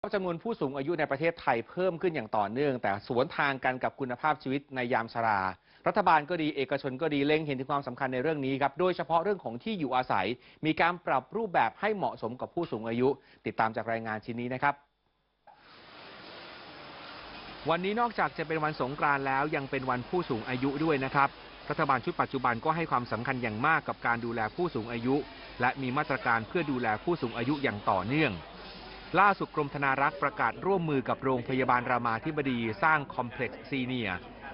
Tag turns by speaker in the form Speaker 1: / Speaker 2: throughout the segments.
Speaker 1: จำนวนผู้สูงอายุในประเทศไทยเพิ่มขึ้นอย่างต่อเนื่อง แต่สวนทางกันกับคุณภาพชีวิตในยามชรา รัฐบาลก็ดีเอกชนก็ดีเล็งเห็นถึงความสำคัญในเรื่องนี้ครับโดยเฉพาะเรื่องของที่อยู่อาศัย มีการปรับรูปแบบให้เหมาะสมกับผู้สูงอายุ ติดตามจากรายงานชิ้นนี้นะครับ วันนี้นอกจากจะเป็นวันสงกรานต์แล้วยังเป็นวันผู้สูงอายุด้วยนะครับรัฐบาลชุดปัจจุบันก็ให้ความสำคัญอย่างมากกับการดูแลผู้สูงอายุ และมีมาตรการเพื่อดูแลผู้สูงอายุอย่างต่อเนื่อง ล่าสุดกรมธนารักษ์ประกาศร่วมมือกับโรงพยาบาลรามาธิบดีสร้างคอมเพล็กซ์ซีเนีย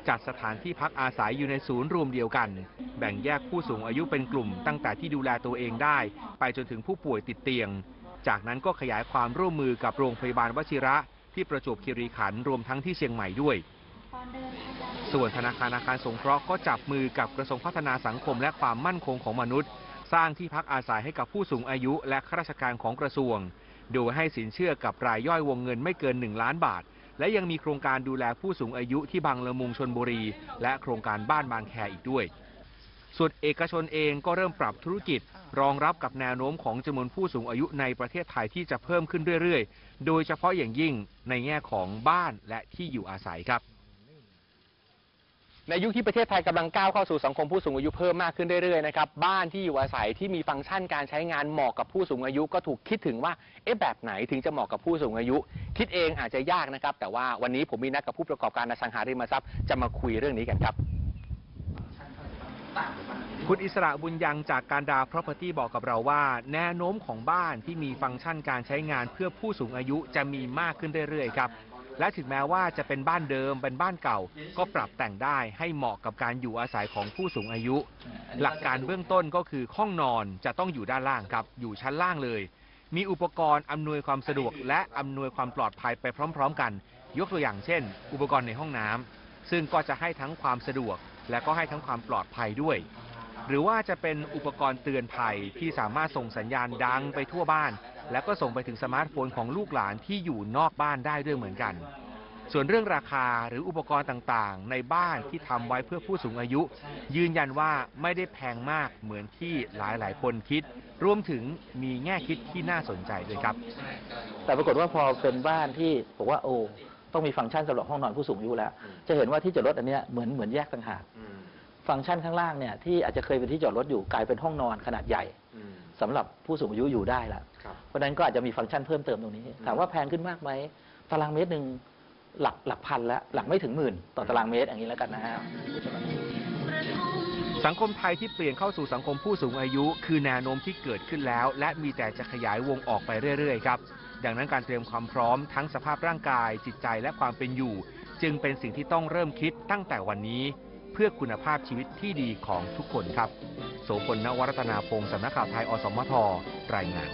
Speaker 1: จัดสถานที่พักอาศัยอยู่ในศูนย์รวมเดียวกัน แบ่งแยกผู้สูงอายุเป็นกลุ่ม ตั้งแต่ที่ดูแลตัวเองได้ ไปจนถึงผู้ป่วยติดเตียง จากนั้นก็ขยายความร่วมมือกับโรงพยาบาลวชิระ ที่ประจวบคีรีขันธ์รวมทั้งที่เชียงใหม่ด้วย ส่วนธนาคารอาคารสงเคราะห์ก็จับมือกับกระทรวงพัฒนาสังคมและความมั่นคงของมนุษย์ สร้างที่พักอาศัยให้กับผู้สูงอายุและข้าราชการของกระทรวง โดยให้สินเชื่อกับรายย่อยวงเงินไม่เกิน 1 ล้านบาท และยังมีโครงการดูแลผู้สูงอายุที่บางละมุงชนบุรี และโครงการบ้านบางแคอีกด้วย ส่วนเอกชนเองก็เริ่มปรับธุรกิจ รองรับกับแนวโน้มของจำนวนผู้สูงอายุในประเทศไทยที่จะเพิ่มขึ้นเรื่อยๆ โดยเฉพาะอย่างยิ่งในแง่ของบ้านและที่อยู่อาศัยครับ ในยุคที่ประเทศไทยกำลังก้าวเข้าสู่สังคมผู้สูงอายุเพิ่มมากขึ้นเรื่อยๆนะครับบ้านที่อยู่อาศัยที่มีฟังก์ชันการใช้งานเหมาะกับผู้สูงอายุก็ถูกคิดถึงว่าเอ๊ะแบบไหนถึงจะเหมาะกับผู้สูงอายุ คิดเองอาจจะยากนะครับแต่ว่าวันนี้ผมมีนัดกับผู้ประกอบการอสังหาริมทรัพย์จะมาคุยเรื่องนี้กันครับ คุณอิสระบุญยังจากการดา property บอกกับเราว่า แนวโน้มของบ้านที่มีฟังก์ชันการใช้งานเพื่อผู้สูงอายุจะมีมากขึ้นเรื่อยๆครับ และถึงแม้ว่าจะเป็นบ้านเดิมเป็นบ้านเก่า ก็ปรับแต่งได้ให้เหมาะกับการอยู่อาศัยของผู้สูงอายุ หลักการเบื้องต้นก็คือห้องนอนจะต้องอยู่ด้านล่างครับ อยู่ชั้นล่างเลย มีอุปกรณ์อำนวยความสะดวก และอำนวยความปลอดภัยไปพร้อม ๆ กัน ยกตัวอย่างเช่น อุปกรณ์ในห้องน้ำซึ่งก็จะให้ทั้งความสะดวก และก็ให้ทั้งความปลอดภัยด้วย หรือว่าจะเป็นอุปกรณ์เตือนภัยที่สามารถส่งสัญญาณดังไปทั่วบ้าน แล้วก็ส่งไปถึงสมาร์ทโฟนของลูกหลานที่อยู่นอกบ้านได้ด้วยเหมือนกัน ส่วนเรื่องราคาหรืออุปกรณ์ต่างๆ ในบ้านที่ทำไว้เพื่อผู้สูงอายุ ยืนยันว่าไม่ได้แพงมากเหมือนที่หลายๆ คนคิด รวมถึงมีแง่คิดที่น่าสนใจด้วยครับ
Speaker 2: แต่ปรากฏว่าพอเป็นบ้านที่บอกว่าโอ้ต้องมีฟังก์ชันสำหรับห้องนอนผู้สูงอายุแล้ว จะเห็นว่าที่จอดรถอันนี้เหมือนเหมือนแยกต่างหากฟังก์ชันข้างล่างเนี่ยที่อาจจะเคยเป็นที่จอดรถอยู่กลายเป็นห้องนอนขนาดใหญ่ สำหรับผู้สูงอายุอยู่ได้ละ
Speaker 1: ครับ
Speaker 2: เพราะฉะนั้นก็อาจจะมีฟังก์ชันเพิ่มเติมตรงนี้ ถามว่าแพงขึ้นมากไหมตารางเมตรหนึ่งหลักหลักพันแล้วหลักไม่ถึงหมื่นต่อตารางเมตรอย่างนี้แล้วกันนะฮะ
Speaker 1: สังคมไทยที่เปลี่ยนเข้าสู่สังคมผู้สูงอายุ คือแนวโน้มที่เกิดขึ้นแล้ว และมีแต่จะขยายวงออกไปเรื่อยๆครับดังนั้นการเตรียมความพร้อมทั้งสภาพร่างกาย จิตใจและความเป็นอยู่ จึงเป็นสิ่งที่ต้องเริ่มคิดตั้งแต่วันนี้ เพื่อคุณภาพชีวิตที่ดีของทุกคนครับ โสพลนวรัตนาพงศ์สำนักข่าวไทยอสมทรายงาน